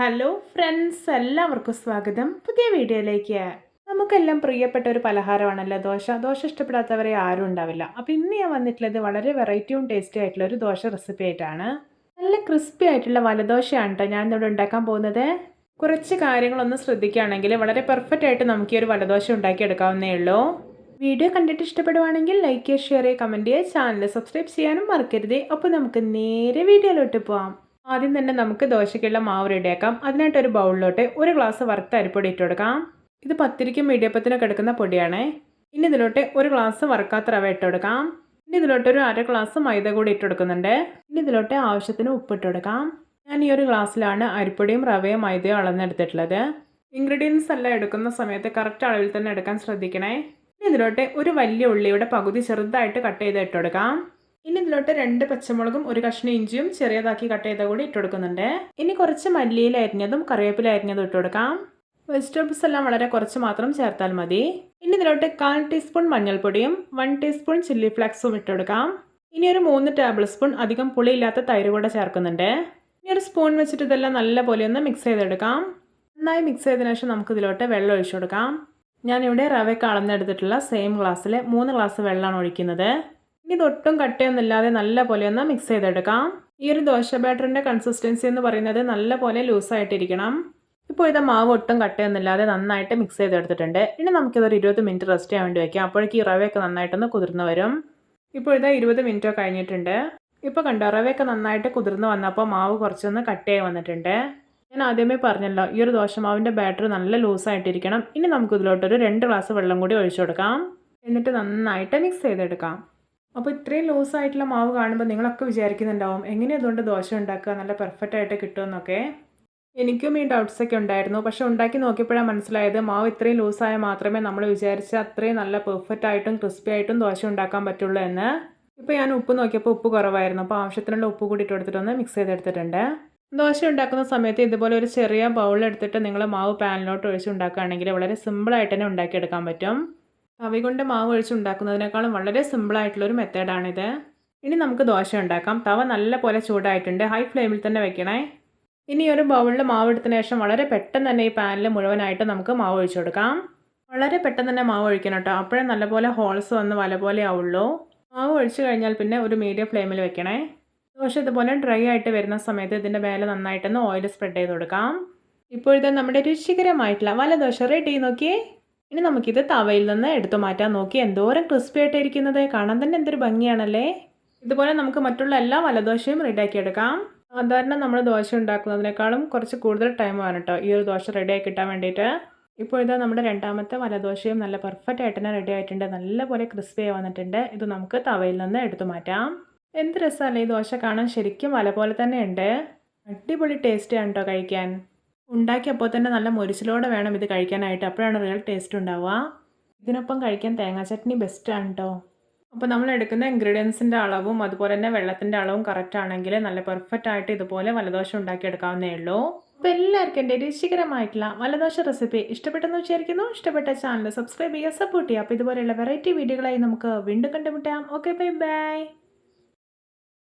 Hello friends എല്ലാവർക്കും സ്വാഗതം. പുതിയ വീഡിയോയിലേക്ക് നമുക്കെല്ലാം പ്രിയപ്പെട്ട ഒരു പലഹാരമാണല്ലോ ദോശ. ദോശ ഇഷ്ടപ്പെടാത്തവരെ ആരും ഉണ്ടാവില്ല. അപ്പോൾ ഇന്ന് ഞാൻ വന്നിട്ടുള്ളത് വളരെ വെറൈറ്റിയും ടേസ്റ്റി ആയിട്ടുള്ള ഒരു ദോശ റെസിപ്പി ആയിട്ടാണ്. നല്ല ക്രിസ്പി ആയിട്ടുള്ള വലദോശയാണ് കേട്ടോ ഞാൻ ഇവിടെ ഉണ്ടാക്കാൻ പോകുന്നത്. കുറച്ച് കാര്യങ്ങളൊന്ന് ശ്രദ്ധിക്കുകയാണെങ്കിൽ വളരെ പെർഫെക്റ്റ് ആയിട്ട് നമുക്ക് ഈ ഒരു വലദോശ ഉണ്ടാക്കിയെടുക്കാവുന്നേ ഉള്ളൂ. വീഡിയോ കണ്ടിട്ട് ഇഷ്ടപ്പെടുവാണെങ്കിൽ ലൈക്ക് ചെയ്യുക ഷെയർ ചെയ്യുക കമന്റ് ചെയ്യുക ചാനൽ സബ്സ്ക്രൈബ് ചെയ്യാനും മറക്കരുത്. അപ്പോൾ നമുക്ക് നേരെ വീഡിയോയിലോട്ട് പോവാം. ആദ്യം തന്നെ നമുക്ക് ദോശയ്ക്കുള്ള മാവ് റെഡിയാക്കാം. അതിനായിട്ട് ഒരു ബൗളിലോട്ട് ഒരു ഗ്ലാസ് വറുത്ത അരിപ്പൊടി ഇട്ട് കൊടുക്കാം. ഇത് പത്തിരിക്കും ഇടിയപ്പത്തിനൊക്കെ എടുക്കുന്ന പൊടിയാണേ. ഇനി ഇതിലോട്ട് ഒരു ഗ്ലാസ് വറുക്കാത്ത റവ ഇട്ട് കൊടുക്കാം. ഇനി ഇതിലോട്ട് ഒരു അര ഗ്ലാസ് മൈദ കൂടി ഇട്ട് കൊടുക്കുന്നുണ്ട്. ഇനി ഇതിലോട്ട് ആവശ്യത്തിന് ഉപ്പിട്ട് കൊടുക്കാം. ഞാൻ ഈ ഒരു ഗ്ലാസ്സിലാണ് അരിപ്പൊടിയും റവയും മൈദയും അളന്നെടുത്തിട്ടുള്ളത്. ഇൻഗ്രീഡിയൻസ് എല്ലാം എടുക്കുന്ന സമയത്ത് കറക്റ്റ് അളവിൽ തന്നെ എടുക്കാൻ ശ്രദ്ധിക്കണേ. ഇനി ഇതിലോട്ട് ഒരു വലിയ ഉള്ളിയുടെ പകുതി ചെറുതായിട്ട് കട്ട് ചെയ്ത് ഇട്ട് കൊടുക്കാം. ഇനി ഇതിലോട്ട് രണ്ട് പച്ചമുളകും ഒരു കഷ്ണം ഇഞ്ചിയും ചെറിയതാക്കി കട്ട് ചെയ്ത കൂടി ഇട്ട് കൊടുക്കുന്നുണ്ട്. ഇനി കുറച്ച് മല്ലിയിൽ അരിഞ്ഞതും കറിവേപ്പില അരിഞ്ഞതും ഇട്ട് കൊടുക്കാം. വെജിറ്റബിൾസ് എല്ലാം വളരെ കുറച്ച് മാത്രം ചേർത്താൽ മതി. ഇനി ഇതിലോട്ട് കാൽ ടീസ്പൂൺ മഞ്ഞൾപ്പൊടിയും വൺ ടീസ്പൂൺ ചില്ലി ഫ്ലാക്സും ഇട്ട് കൊടുക്കാം. ഇനി ഒരു മൂന്ന് ടേബിൾ സ്പൂൺ അധികം പുളിയില്ലാത്ത തൈര് കൂടെ ചേർക്കുന്നുണ്ട്. ഇനി ഒരു സ്പൂൺ വെച്ചിട്ട് ഇതെല്ലാം നല്ലപോലെ ഒന്ന് മിക്സ് ചെയ്തെടുക്കാം. നന്നായി മിക്സ് ചെയ്തതിനു ശേഷം നമുക്ക് ഇതിലോട്ട് വെള്ളം ഒഴിച്ചു കൊടുക്കാം. ഞാനിവിടെ റവയ്ക്ക് അളന്നെടുത്തിട്ടുള്ള സെയിം ഗ്ലാസ്സിൽ മൂന്ന് ഗ്ലാസ് വെള്ളമാണ് ഒഴിക്കുന്നത്. ഇതൊട്ടും കട്ടയൊന്നുമില്ലാതെ നല്ല പോലെ ഒന്ന് മിക്സ് ചെയ്തെടുക്കാം. ഈ ഒരു ദോശ ബാറ്ററിന്റെ കൺസിസ്റ്റൻസി എന്ന് പറയുന്നത് നല്ല പോലെ ലൂസായിട്ടിരിക്കണം ഇപ്പോൾ ഇത് മാവ് ഒട്ടും കട്ടയൊന്നുമില്ലാതെ നന്നായിട്ട് മിക്സ് ചെയ്തെടുത്തിട്ടുണ്ട്. ഇനി നമുക്കിതൊരു ഇരുപത് മിനിറ്റ് റെസ്റ്റ് ചെയ്യാൻ വേണ്ടി വയ്ക്കാം അപ്പോഴേക്ക് ഈ റവയൊക്കെ നന്നായിട്ടൊന്ന് കുതിർന്ന് വരും. ഇപ്പോൾ ഇതാ ഇരുപത് മിനിറ്റോ കഴിഞ്ഞിട്ടുണ്ട്. ഇപ്പോൾ കണ്ടോ റവയൊക്കെ നന്നായിട്ട് കുതിർന്ന് വന്നപ്പോൾ മാവ് കുറച്ചൊന്ന് കട്ടയായി വന്നിട്ടുണ്ട്. ഞാൻ ആദ്യമേ പറഞ്ഞല്ലോ ഈ ഒരു ദോശമാവിന്റെ ബാറ്ററി നല്ല ലൂസായിട്ടിരിക്കണം ഇനി നമുക്ക് ഇതിലോട്ടൊരു രണ്ട് ഗ്ലാസ് വെള്ളം കൂടി ഒഴിച്ചു കൊടുക്കാം. എന്നിട്ട് നന്നായിട്ട് മിക്സ് ചെയ്തെടുക്കാം. അപ്പോൾ ഇത്രയും ലൂസായിട്ടുള്ള മാവ് കാണുമ്പോൾ നിങ്ങളൊക്കെ വിചാരിക്കുന്നുണ്ടാവും എങ്ങനെ അതുകൊണ്ട് ദോശ ഉണ്ടാക്കുക? നല്ല പെർഫെക്റ്റ് ആയിട്ട് കിട്ടുമെന്നൊക്കെ. എനിക്കും ഈ ഡൗട്ട്സ് ഒക്കെ ഉണ്ടായിരുന്നു. പക്ഷെ ഉണ്ടാക്കി നോക്കിയപ്പോഴാണ് മനസ്സിലായത് മാവ് ഇത്രയും ലൂസായാൽ മാത്രമേ നമ്മൾ വിചാരിച്ച അത്രയും നല്ല പെർഫെക്റ്റ് ആയിട്ടും ക്രിസ്പി ആയിട്ടും ദോശ ഉണ്ടാക്കാൻ പറ്റുള്ളൂ എന്ന്. ഇപ്പോൾ ഞാൻ ഉപ്പ് നോക്കിയപ്പോൾ ഉപ്പ് കുറവായിരുന്നു. അപ്പോൾ ആവശ്യത്തിനുള്ള ഉപ്പ് കൂടി ഇട്ട് മിക്സ് ചെയ്തെടുത്തിട്ടുണ്ട്. ദോശ ഉണ്ടാക്കുന്ന സമയത്ത് ഇതുപോലെ ഒരു ചെറിയ ബൗൾ എടുത്തിട്ട് നിങ്ങൾ മാവ് പാനിലോട്ട് ഒഴിച്ച് ഉണ്ടാക്കുകയാണെങ്കിൽ വളരെ സിമ്പിളായിട്ട് തന്നെ ഉണ്ടാക്കിയെടുക്കാൻ പറ്റും. തവി കൊണ്ട് മാവ് ഒഴിച്ച് ഉണ്ടാക്കുന്നതിനേക്കാളും വളരെ സിമ്പിളായിട്ടുള്ളൊരു മെത്തേഡാണിത് ഇനി നമുക്ക് ദോശ ഉണ്ടാക്കാം. തവ നല്ല പോലെ ചൂടായിട്ടുണ്ട്. ഹൈ ഫ്ലെയിമിൽ തന്നെ വെക്കണേ. ഇനി ഒരു ബൗളിൽ മാവ് എടുത്തതിന് ശേഷം വളരെ പെട്ടെന്ന് തന്നെ ഈ പാനിൽ മുഴുവനായിട്ട് നമുക്ക് മാവ് ഒഴിച്ചു കൊടുക്കാം. വളരെ പെട്ടെന്ന് തന്നെ മാവ് ഒഴിക്കണം കേട്ടോ. അപ്പോഴേ നല്ലപോലെ ഹോൾസ് വന്ന് വല പോലെ ആവുള്ളൂ. മാവ് ഒഴിച്ചു കഴിഞ്ഞാൽ പിന്നെ ഒരു മീഡിയം ഫ്ലെയിമിൽ വെക്കണേ. ദോശ ഇതുപോലെ ഡ്രൈ ആയിട്ട് വരുന്ന സമയത്ത് ഇതിന്റെ മേലെ നന്നായിട്ടൊന്ന് ഓയിൽ സ്പ്രെഡ് ചെയ്ത് കൊടുക്കാം. ഇപ്പോഴത്തെ നമ്മുടെ രുചികരമായിട്ടുള്ള വല ദോശ റെഡി നോക്കിയേ. ഇനി നമുക്കിത് തവയിൽ നിന്ന് എടുത്തു മാറ്റാൻ നോക്കി. എന്തോരം ക്രിസ്പി ആയിട്ടിരിക്കുന്നത്. കാണാൻ തന്നെ എന്തൊരു ഭംഗിയാണല്ലേ? ഇതുപോലെ നമുക്ക് മറ്റുള്ള എല്ലാ വലദോശയും റെഡിയാക്കി എടുക്കാം. സാധാരണ നമ്മൾ ദോശ ഉണ്ടാക്കുന്നതിനേക്കാളും കുറച്ച് കൂടുതൽ ടൈം വേണം കേട്ടോ ഈ ഒരു ദോശ റെഡിയാക്കി കിട്ടാൻ വേണ്ടിയിട്ട് ഇപ്പോൾ ഇതാ നമ്മുടെ രണ്ടാമത്തെ വലദോശയും നല്ല പെർഫെക്റ്റ് ആയിട്ട് തന്നെ റെഡി ആയിട്ടുണ്ട്. നല്ലപോലെ ക്രിസ്പി ആയി വന്നിട്ടുണ്ട്. ഇത് നമുക്ക് തവയിൽ നിന്ന് എടുത്തു മാറ്റാം. എന്ത് രസമല്ലേ ഈ ദോശ കാണാൻ ശരിക്കും വല പോലെ തന്നെ ഉണ്ട്. അടിപൊളി ടേസ്റ്റ് ആണ് കേട്ടോ കഴിക്കാൻ. ഉണ്ടാക്കിയപ്പോൾ തന്നെ നല്ല മുരിച്ചിലോടെ വേണം ഇത് കഴിക്കാനായിട്ട്. അപ്പോഴാണ് റിയൽ ടേസ്റ്റ് ഉണ്ടാവുക. ഇതിനൊപ്പം കഴിക്കാൻ തേങ്ങാ ചട്നി ബെസ്റ്റാണ് കേട്ടോ അപ്പോൾ നമ്മൾ എടുക്കുന്ന ഇൻഗ്രീഡിയൻസിന്റെ അളവും അതുപോലെ തന്നെ വെള്ളത്തിന്റെ അളവും കറക്റ്റ് ആണെങ്കിൽ നല്ല പെർഫെക്റ്റ് ആയിട്ട് ഇതുപോലെ വലദോശ ഉണ്ടാക്കിയെടുക്കാവുന്നേ ഉള്ളൂ. അപ്പോൾ എല്ലാവർക്കും എന്റെ രുചികരമായിട്ടുള്ള വലദോശ റെസിപ്പി ഇഷ്ടപ്പെട്ടെന്ന് വിചാരിക്കുന്നു. ഇഷ്ടപ്പെട്ട ചാനൽ സബ്സ്ക്രൈബ് ചെയ്യുക സപ്പോർട്ട് ചെയ്യുക. അപ്പോൾ ഇതുപോലെയുള്ള വെറൈറ്റി വീഡിയോകളായി നമുക്ക് വീണ്ടും കണ്ടുമുട്ടാം. Okay bye bye